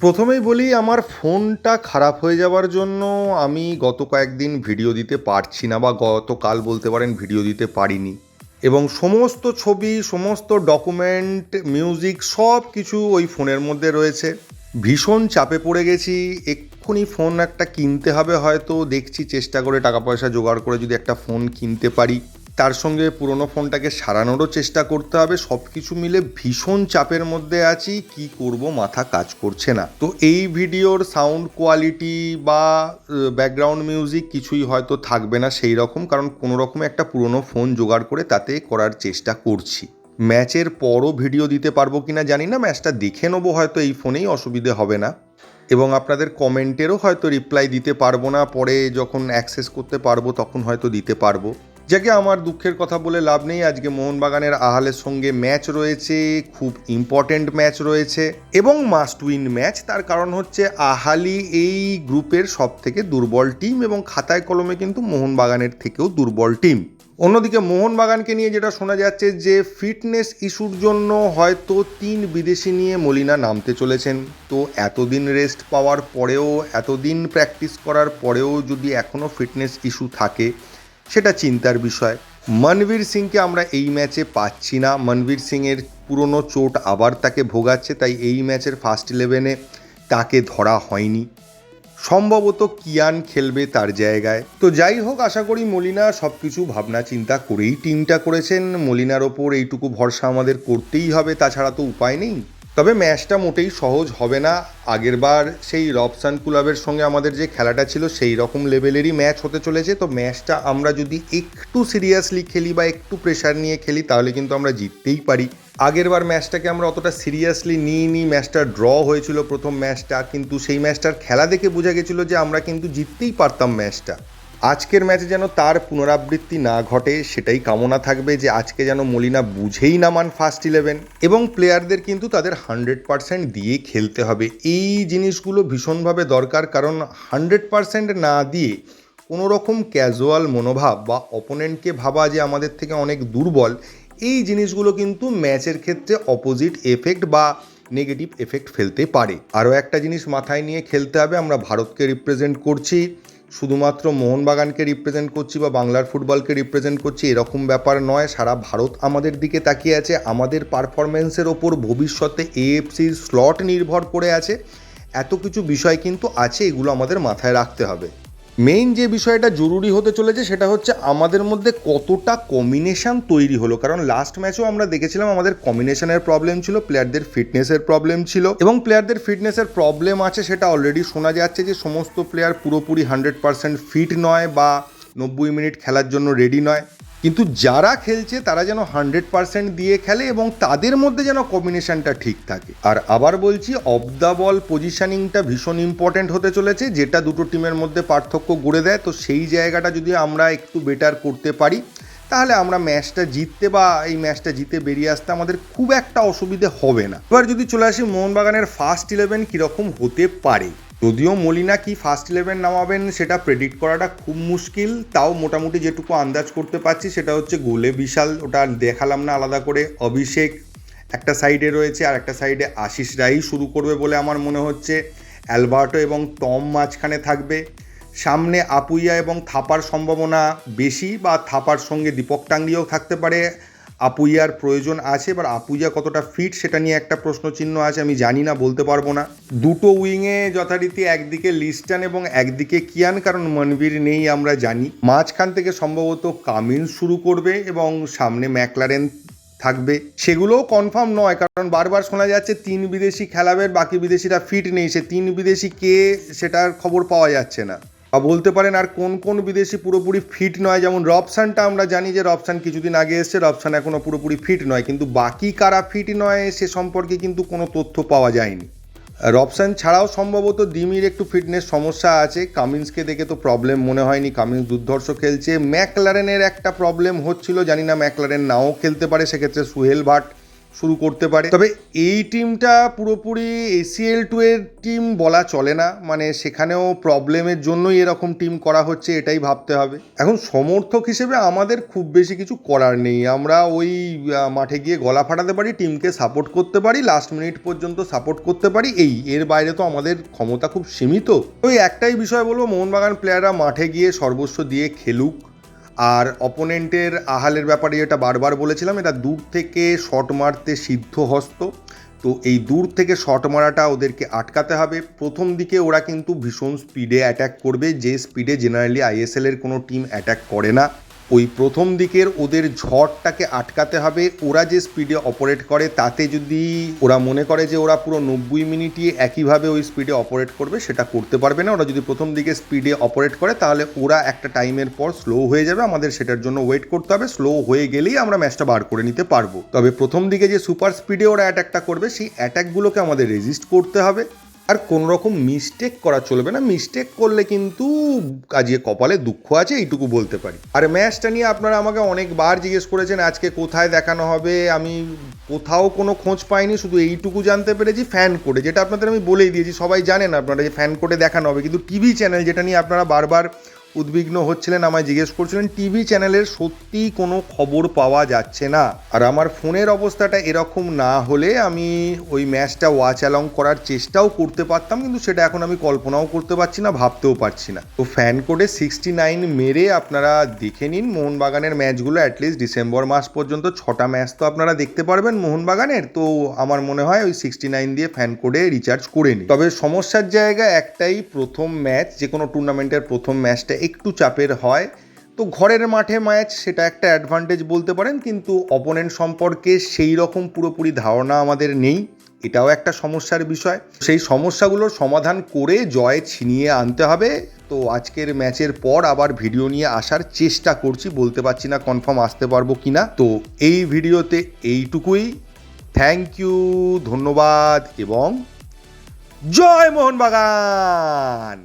প্রথমেই বলি, আমার ফোনটা খারাপ হয়ে যাওয়ার জন্য আমি গত কয়েকদিন ভিডিও দিতে পারছি না বা গতকাল বলতে পারেন ভিডিও দিতে পারিনি। এবং সমস্ত ছবি, সমস্ত ডকুমেন্ট, মিউজিক সব কিছু ওই ফোনের মধ্যে রয়েছে। ভীষণ চাপে পড়ে গেছি, এক্ষুনি ফোন একটা কিনতে হবে হয়তো, দেখছি চেষ্টা করে টাকা পয়সা জোগাড় করে যদি একটা ফোন কিনতে পারি। তার সঙ্গে পুরনো ফোনটাকে সারানোরও চেষ্টা করতে হবে। সব কিছু মিলে ভীষণ চাপের মধ্যে আছি, কি করব মাথা কাজ করছে না। তো এই ভিডিওর সাউন্ড কোয়ালিটি বা ব্যাকগ্রাউন্ড মিউজিক কিছুই হয়তো থাকবে না সেই রকম, কারণ কোনো রকম একটা পুরনো ফোন জোগাড় করে তাতে করার চেষ্টা করছি। ম্যাচের পরও ভিডিও দিতে পারব কিনা জানি না, ম্যাচটা দেখে নেব হয়তো এই ফোনেই অসুবিধে হবে না। এবং আপনাদের কমেন্টেরও হয়তো রিপ্লাই দিতে পারব না, পরে যখন অ্যাক্সেস করতে পারব তখন হয়তো দিতে পারব। যাকে আমার দুঃখের কথা বলে লাভ নেই, আজকে মোহনবাগানের আহালের সঙ্গে ম্যাচ রয়েছে, খুব ইম্পর্ট্যান্ট ম্যাচ রয়েছে এবং মাস্ট উইন ম্যাচ তার কারণ হচ্ছে আহালি এই গ্রুপের সব থেকে দুর্বল টিম এবং খাতায় কলমে কিন্তু মোহনবাগানের থেকেও দুর্বল টিম অন্যদিকে মোহনবাগানকে নিয়ে যেটা শোনা যাচ্ছে যে ফিটনেস ইস্যুর জন্য হয়তো তিন বিদেশি নিয়ে মলিনা নামতে চলেছেন। তো এতদিন রেস্ট পাওয়ার পরেও, এতদিন প্র্যাকটিস করার পরেও যদি এখনও ফিটনেস ইস্যু থাকে সেটা চিন্তার বিষয়। মনবীর সিংকে আমরা এই ম্যাচে পাচ্ছি না। মনবীর সিংয়ের পুরনো চোট আবার তাকে ভোগাচ্ছে, তাই এই ম্যাচের ফার্স্ট ইলেভেনে তাকে ধরা হয়নি। সম্ভবত কিয়ান খেলবে তার জায়গায়। তো যাই হোক, আশা করি মলিনা সব কিছু ভাবনা চিন্তা করেই টিমটা করেছেন। মলিনার ওপর এইটুকু ভরসা আমাদের করতেই হবে, তাছাড়া তো উপায় নেই। তবে ম্যাচটা মোটেই সহজ হবে না। আগেরবার সেই রবসান কুলাবের সঙ্গে আমাদের যে খেলাটা ছিল, সেই রকম লেভেলেরই ম্যাচ হতে চলেছে। তো ম্যাচটা আমরা যদি একটু সিরিয়াসলি খেলি বা একটু প্রেশার নিয়ে খেলি, তাহলে কিন্তু আমরা জিততেই পারি। আগেরবার ম্যাচটাকে আমরা অতটা সিরিয়াসলি নিইনি। ম্যাচটা ড্র হয়েছিল প্রথম ম্যাচটা, কিন্তু সেই ম্যাচটার খেলা দেখে বোঝা গেছিল যে আমরা কিন্তু জিততেই পারতাম ম্যাচটা। আজকের ম্যাচে যেন তার পুনরাবৃত্তি না ঘটে, সেটাই কামনা থাকবে যে আজকে যেন মলিনা বুঝেই নামান ফার্স্ট ইলেভেন এবং প্লেয়ারদের কিন্তু তাদের হান্ড্রেড পারসেন্ট দিয়ে খেলতে হবে। এই জিনিসগুলো ভীষণভাবে দরকার, কারণ হান্ড্রেড পারসেন্ট না দিয়ে কোনো রকম ক্যাজুয়াল মনোভাব বা অপোনেন্টকে ভাবা যে আমাদের থেকে অনেক দুর্বল, এই জিনিসগুলো কিন্তু ম্যাচের ক্ষেত্রে অপোজিট এফেক্ট বা নেগেটিভ এফেক্ট ফেলতে পারে। আরও একটা জিনিস মাথায় নিয়ে খেলতে হবে, আমরা ভারতকে রিপ্রেজেন্ট করছি। শুধুমাত্র মোহনবাগানকে রিপ্রেজেন্ট করছি বা বাংলার ফুটবলকে রিপ্রেজেন্ট করছি, এরকম ব্যাপার নয়। সারা ভারত আমাদের দিকে তাকিয়ে আছে। আমাদের পারফরমেন্সের ওপর ভবিষ্যতে এএফসির স্লট নির্ভর করে আছে। এত কিছু বিষয় কিন্তু আছে, এগুলো আমাদের মাথায় রাখতে হবে। মেইন যে বিষয়টা জরুরি হতে চলেছে সেটা হচ্ছে আমাদের মধ্যে কতটা কম্বিনেশান তৈরি হলো। কারণ লাস্ট ম্যাচেও আমরা দেখেছিলাম আমাদের কম্বিনেশনের প্রবলেম ছিল প্লেয়ারদের ফিটনেসের প্রবলেম ছিল এবং প্লেয়ারদের ফিটনেসের প্রবলেম আছে সেটা অলরেডি শোনা যাচ্ছে যে সমস্ত প্লেয়ার পুরোপুরি হান্ড্রেড পার্সেন্ট ফিট নয় বা নব্বই মিনিট খেলার জন্য রেডি নয়। কিন্তু যারা খেলছে, তারা যেন হান্ড্রেড পার্সেন্ট দিয়ে খেলে এবং তাদের মধ্যে যেন কম্বিনেশনটা ঠিক থাকে। আর আবার বলছি, অফ দ্য বল পজিশনিংটা ভীষণ ইম্পর্ট্যান্ট হতে চলেছে, যেটা দুটো টিমের মধ্যে পার্থক্য গড়ে দেয়। তো সেই জায়গাটা যদি আমরা একটু বেটার করতে পারি, তাহলে আমরা ম্যাচটা জিততে বা এই ম্যাচটা জিতে বেরিয়ে আসতে আমাদের খুব একটা অসুবিধে হবে না। এবার যদি চলে আসি মোহনবাগানের ফার্স্ট ইলেভেন কীরকম হতে পারে? যদিও মলিনা কি ফার্স্ট ইলেভেন নামাবেন সেটা প্রেডিক্ট করাটা খুব মুশকিল, তাও মোটামুটি যেটুকু আন্দাজ করতে পারছি সেটা হচ্ছে গোলে বিশাল, ওটা দেখালাম না আলাদা করে, অভিষেক একটা সাইডে রয়েছে আর একটা সাইডে আশিস রাই শুরু করবে বলে আমার মনে হচ্ছে। অ্যালবার্টো এবং টম মাঝখানে থাকবে। সামনে আপুইয়া এবং থাপার সম্ভাবনা বেশি বা থাপার সঙ্গে দীপক টাঙ্গিও থাকতে পারে। আপুইয়ার প্রয়োজন আছে, এবার আপুইয়া কতটা ফিট সেটা নিয়ে একটা প্রশ্নচিহ্ন আছে, আমি জানি না, বলতে পারব না। দুটো উইংয়ে যথারীতি একদিকে লিস্টান এবং একদিকে কিয়ান, কারণ মনবীর নেই, আমরা জানি। মাঝখান থেকে সম্ভবত কামিন শুরু করবে এবং সামনে ম্যাকলারেন থাকবে। সেগুলোও কনফার্ম নয়, কারণ বারবার শোনা যাচ্ছে তিন বিদেশি খেলাবে বাকি বিদেশিরা ফিট নেই। সে তিন বিদেশি কে সেটার খবর পাওয়া যাচ্ছে না। বলতে পারেন আর কোন কোন বিদেশি পুরোপুরি ফিট নয়, যেমন রবসানটা আমরা জানি যে রবসান কিছুদিন আগে এসছে রবসান এখনও পুরোপুরি ফিট নয়, কিন্তু বাকি কারা ফিট নয় সে সম্পর্কে কিন্তু কোনো তথ্য পাওয়া যায়নি। রবসান ছাড়াও সম্ভবত ডিমির একটু ফিটনেস সমস্যা আছে, কামিন্সকে দেখে তো প্রবলেম মনে হয়নি, কামিন্স দুর্ধর্ষ খেলছে, ম্যাকলারেনের একটা প্রবলেম হচ্ছিল, জানি না ম্যাকলারেন নাও খেলতে পারে, সেক্ষেত্রে সুহেল ভাট শুরু করতে পারে। তবে এই টিমটা পুরোপুরি এসিএল টু এর টিম বলা চলে না। মানে সেখানেও প্রবলেমের জন্যই এরকম টিম করা হচ্ছে, এটাই ভাবতে হবে। এখন সমর্থক হিসেবে আমাদের খুব বেশি কিছু করার নেই। আমরা ওই মাঠে গিয়ে গলা ফাটাতে পারি, টিমকে সাপোর্ট করতে পারি লাস্ট মিনিট পর্যন্ত সাপোর্ট করতে পারি। এই, এর বাইরে তো আমাদের ক্ষমতা খুব সীমিত। ওই একটাই বিষয় বলব, মোহনবাগান প্লেয়াররা মাঠে গিয়ে সর্বস্ব দিয়ে খেলুক। আর অপোনেন্টের আহালের ব্যাপারে যেটা বারবার বলেছিলাম এটা দূর থেকে শট মারতে সিদ্ধ হস্ত। তো এই দূর থেকে শট মারাটা ওদেরকে আটকাতে হবে। প্রথম দিকে ওরা কিন্তু ভীষণ স্পিডে অ্যাট্যাক করবে, যে স্পিডে জেনারেলি আইএসএলের কোনো টিম অ্যাট্যাক করে না। ওই প্রথম দিকের ওদের ঝড়টাকে আটকাতে হবে। ওরা যে স্পিডে অপারেট করে, তাতে যদি ওরা মনে করে যে ওরা পুরো নব্বই মিনিটই একইভাবে ওই স্পিডে অপারেট করবে, সেটা করতে পারবে না। ওরা যদি প্রথম দিকে স্পিডে অপারেট করে, তাহলে ওরা একটা টাইমের পর স্লো হয়ে যাবে। আমাদের সেটার জন্য ওয়েট করতে হবে। স্লো হয়ে গেলেই আমরা ম্যাচটা বার করে নিতে পারব। তবে প্রথম দিকে যে সুপার স্পিডে ওরা অ্যাটাকটা করবে, সেই অ্যাটাকগুলোকে আমাদের রেজিস্ট করতে হবে। আর কোনো রকম মিস্টেক করা চলবে না। মিস্টেক করলে কিন্তু কাজে কপালে দুঃখ আছে, এইটুকু বলতে পারি। আর ম্যাচটা নিয়ে আপনারা আমাকে অনেকবার জিজ্ঞেস করেছেন, আজকে কোথায় দেখানো হবে? আমি কোথাও কোনো খোঁজ পাইনি, শুধু এইটুকু জানতে পেরেছি ফ্যান কোডে যেটা আপনাদের আমি বলেই দিয়েছি। সবাই জানেন আপনারা যে ফ্যান কোডে দেখানো হবে, কিন্তু টিভি চ্যানেল যেটা নিয়ে আপনারা বারবার উদ্বিগ্ন হচ্ছিলেন, আমায় জিজ্ঞেস করছিলেন, টিভি চ্যানেলের সত্যি কোনো খবর পাওয়া যাচ্ছে না? আর আমার ফোনের অবস্থাটা এরকম না হলে আমি ওই ম্যাচটা ওয়াচ অ্যালং করার চেষ্টাও করতে পারতাম, কিন্তু সেটা এখন আমি কল্পনাও করতে পারছি না, ভাবতেও পারছি না। তো ফ্যান কোডে সিক্সটি নাইন মেরে আপনারা দেখে নিন, মোহনবাগানের ম্যাচগুলো অ্যাটলিস্ট ডিসেম্বর মাস পর্যন্ত। ছটা ম্যাচ তো আপনারা দেখতে পারবেন মোহনবাগানের, তো আমার মনে হয় ওই সিক্সটি নাইন দিয়ে ফ্যান কোডে রিচার্জ করে নিন। তবে সমস্যার জায়গা একটাই, প্রথম ম্যাচ যে কোনো টুর্নামেন্টের প্রথম ম্যাচটা একটু চাপের হয়। তো ঘরের মাঠে ম্যাচ সেটা একটা অ্যাডভান্টেজ বলতে পারেন, কিন্তু অপোনেন্ট সম্পর্কে সেই রকম পুরোপুরি ধারণা আমাদের নেই। এটাও একটা সমস্যার বিষয়। সেই সমস্যাগুলোর সমাধান করে জয় ছিনিয়ে আনতে হবে। তো আজকের ম্যাচের পর আবার ভিডিও নিয়ে আসার চেষ্টা করছি, বলতে পারছি না কনফার্ম আসতে পারব কি না তো এই ভিডিওতে এইটুকুই। থ্যাংক ইউ ধন্যবাদ এবং জয় মোহনবাগান!